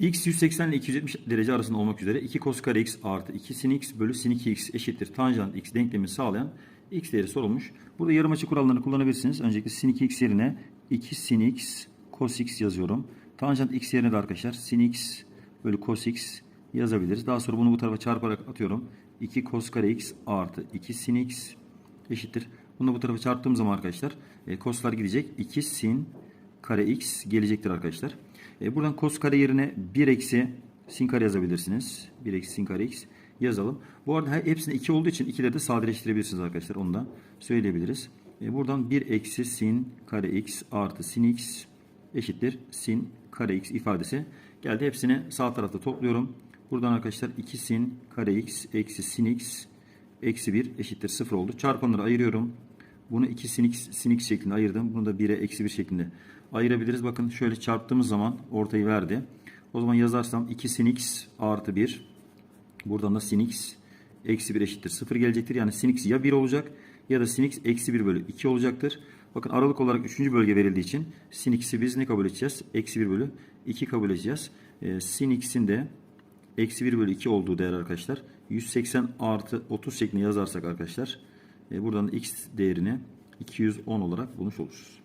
x 180 ile 270 derece arasında olmak üzere 2 cos kare x artı 2 sin x bölü sin 2x eşittir tanjant x denklemi sağlayan x değeri sorulmuş. Burada yarım açı kurallarını kullanabilirsiniz. Öncelikle sin 2x yerine 2 sin x cos x yazıyorum. Tanjant x yerine de arkadaşlar sin x bölü cos x yazabiliriz. Daha sonra bunu bu tarafa çarparak atıyorum. 2 cos kare x artı 2 sin x eşittir. Bunu bu tarafa çarptığım zaman arkadaşlar e, coslar gidecek. 2 sin kare x gelecektir arkadaşlar. E, buradan cos kare yerine 1 eksi sin kare yazabilirsiniz. 1 eksi sin kare x yazalım. Bu arada her- hepsinde 2 olduğu için ikileri de sadeleştirebilirsiniz arkadaşlar. Onu da söyleyebiliriz. E, buradan 1 eksi sin kare x artı sin x eşittir sin kare x ifadesi geldi. Hepsini sağ tarafta topluyorum. Buradan arkadaşlar 2 sin kare x eksi sin x eksi 1 eşittir 0 oldu. Çarpanları ayırıyorum. Bunu 2 sin x, sin x şeklinde ayırdım. Bunu da 1'e eksi 1 şeklinde ayırabiliriz. Bakın şöyle çarptığımız zaman ortayı verdi. O zaman yazarsam 2 sin x artı 1. Buradan da sin x eksi 1 eşittir 0 gelecektir. Yani sin x ya 1 olacak ya da sin x eksi 1 bölü 2 olacaktır. Bakın aralık olarak 3. bölge verildiği için sin x'i biz ne kabul edeceğiz? Eksi 1 bölü 2 kabul edeceğiz. Ee, sin x'in de eksi 1 bölü 2 olduğu değer arkadaşlar. 180 artı 30 şeklinde yazarsak arkadaşlar e, buradan x değerini 210 olarak bulmuş oluruz.